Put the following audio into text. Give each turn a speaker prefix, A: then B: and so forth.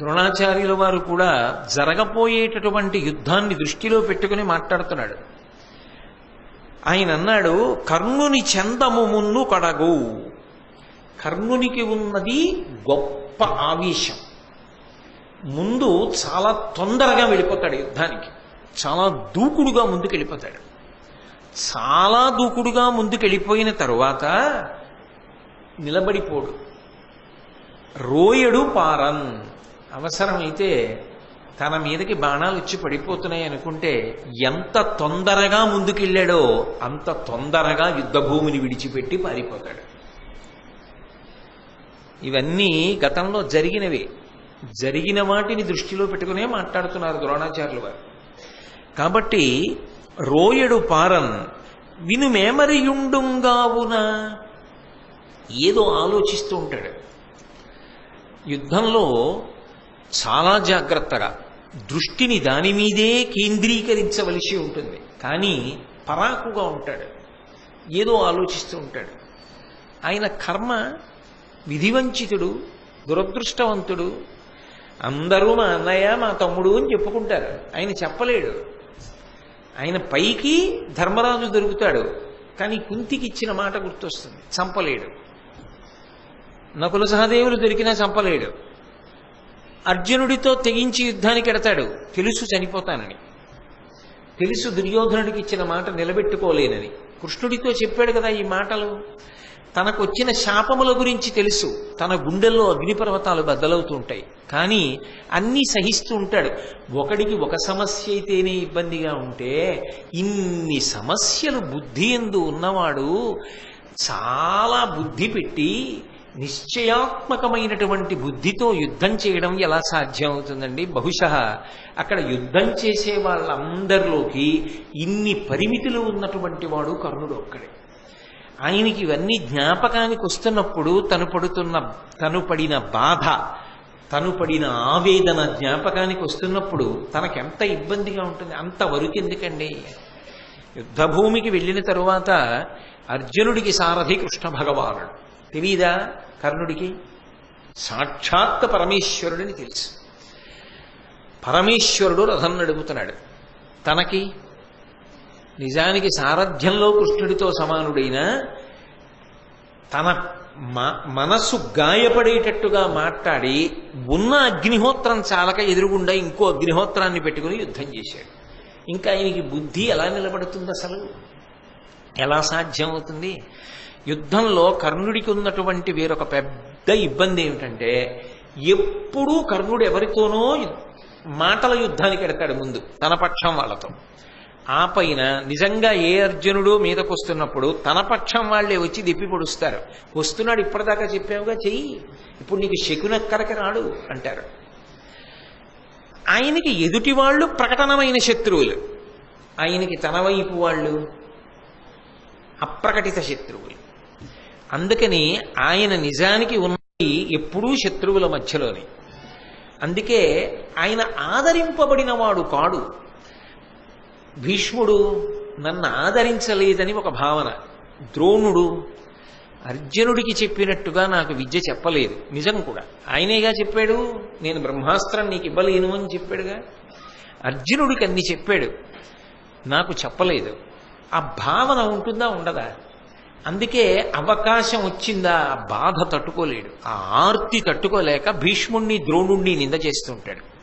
A: ద్రోణాచార్యుల వారు కూడా జరగపోయేటటువంటి యుద్ధాన్ని దృష్టిలో పెట్టుకుని మాట్లాడుతున్నాడు. ఆయన అన్నాడు కర్ణుని చందము మున్ను కడగు. కర్ణునికి ఉన్నది గొప్ప ఆవేశం. ముందు చాలా తొందరగా వెళ్ళిపోతాడు యుద్ధానికి. చాలా దూకుడుగా ముందుకు వెళ్ళిపోతాడు చాలా దూకుడుగా ముందుకు వెళ్ళిపోయిన తరువాత నిలబడిపోడు. రోయడు పారన్. అవసరమైతే తన మీదకి బాణాలు వచ్చి పడిపోతున్నాయి అనుకుంటే ఎంత తొందరగా ముందుకెళ్ళాడో అంత తొందరగా యుద్ధభూమిని విడిచిపెట్టి పారిపోతాడు. ఇవన్నీ గతంలో జరిగినవే. జరిగిన వాటిని దృష్టిలో పెట్టుకునే మాట్లాడుతున్నారు ద్రోణాచార్యులు వారు. కాబట్టి రోయడు పారన్ వినుమేమరియుండుంగావున ఏదో ఆలోచిస్తూ ఉంటాడు. యుద్ధంలో చాలా జాగ్రత్తగా దృష్టిని దాని మీదే కేంద్రీకరించవలసి ఉంటుంది. కానీ పరాకుగా ఉంటాడు. ఏదో ఆలోచిస్తూ ఉంటాడు. ఆయన కర్మ విధివంచితుడు దురదృష్టవంతుడు. అందరూ మా అన్నయ్య మా తమ్ముడు అని చెప్పుకుంటారు. ఆయన చెప్పలేడు. ఆయన పైకి ధర్మరాజు దొరుకుతాడు. కానీ కుంతికి ఇచ్చిన మాట గుర్తొస్తుంది. చంపలేడు. నకుల సహదేవులు దొరికినా చంపలేడు. అర్జునుడితో తెగించి యుద్ధానికి ఎడతాడు. తెలుసు చనిపోతానని. తెలుసు దుర్యోధనుడికి ఇచ్చిన మాట నిలబెట్టుకోలేనని. కృష్ణుడితో చెప్పాడు కదా ఈ మాటలు. తనకు వచ్చిన శాపముల గురించి తెలుసు. తన గుండెల్లో అగ్నిపర్వతాలు బద్దలవుతూ ఉంటాయి. కానీ అన్నీ సహిస్తూ ఉంటాడు. ఒకడికి ఒక సమస్య అయితేనే ఇబ్బందిగా ఉంటే ఇన్ని సమస్యలు బుద్ధి ఎందు ఉన్నవాడు చాలా బుద్ధి పెట్టి నిశ్చయాత్మకమైనటువంటి బుద్ధితో యుద్ధం చేయడం ఎలా సాధ్యం అవుతుందండి బహుశా అక్కడ యుద్ధం చేసే వాళ్ళందరిలోకి ఇన్ని పరిమితులు ఉన్నటువంటి వాడు కర్ణుడు ఒక్కడే. ఆయనకి ఇవన్నీ జ్ఞాపకానికి వస్తున్నప్పుడు తను పడుతున్న తను పడిన బాధ తను పడిన ఆవేదన జ్ఞాపకానికి వస్తున్నప్పుడు తనకెంత ఇబ్బందిగా ఉంటుంది? అంతవరకు ఎందుకండి యుద్ధభూమికి వెళ్ళిన తరువాత అర్జునుడికి సారథి కృష్ణ భగవానుడు తెలీదా కర్ణుడికి సాక్షాత్ పరమేశ్వరుడిని తెలుసు. పరమేశ్వరుడు రథం నడుపుతున్నాడు. తనకి నిజానికి సారథ్యంలో కృష్ణుడితో సమానుడైన తన మ- మనస్సు గాయపడేటట్టుగా మాట్లాడి ఉన్న అగ్నిహోత్రం చాలక ఎదురుగుండా ఇంకో అగ్నిహోత్రాన్ని పెట్టుకుని యుద్ధం చేశాడు. ఇంకా ఆయనకి బుద్ధి ఎలా నిలబడుతుంది అసలు? ఎలా సాధ్యం అవుతుంది యుద్ధంలో కర్ణుడికి ఉన్నటువంటి వేరొక పెద్ద ఇబ్బంది ఏమిటంటే ఎప్పుడూ కర్ణుడు ఎవరితోనో మాటల యుద్ధానికి ఎడతాడు ముందు తన పక్షం వాళ్ళతో. ఆ పైన నిజంగా ఏ అర్జునుడు మీదకు వస్తున్నప్పుడు తన పక్షం వాళ్ళే వచ్చి దిప్పి పొడుస్తారు. వస్తున్నాడు ఇప్పటిదాకా చెప్పావుగా చెయ్యి. ఇప్పుడు నీకు శకునక్కరకి రాడు అంటారు. ఆయనకి ఎదుటి వాళ్ళు ప్రకటనమైన శత్రువులు. ఆయనకి తన వైపు వాళ్ళు అప్రకటిత శత్రువులు. అందుకని ఆయన నిజానికి ఉన్నది ఎప్పుడూ శత్రువుల మధ్యలోనే. అందుకే ఆయన ఆదరింపబడిన వాడు కాడు. భీష్ముడు నన్ను ఆదరించలేదని ఒక భావన. ద్రోణుడు అర్జునుడికి చెప్పినట్టుగా నాకు విద్య చెప్పలేదు. నిజం కూడా. ఆయనేగా చెప్పాడు? నేను బ్రహ్మాస్త్రం నీకు ఇవ్వలేను అని చెప్పాడుగా? అర్జునుడికి అన్ని చెప్పాడు. నాకు చెప్పలేదు. ఆ భావన ఉంటుందా? ఉండదా? అందుకే అవకాశం వచ్చిందా బాధ తట్టుకోలేడు. ఆ ఆర్తి తట్టుకోలేక భీష్ముణ్ణి ద్రోణుణ్ణి నింద చేస్తుంటాడు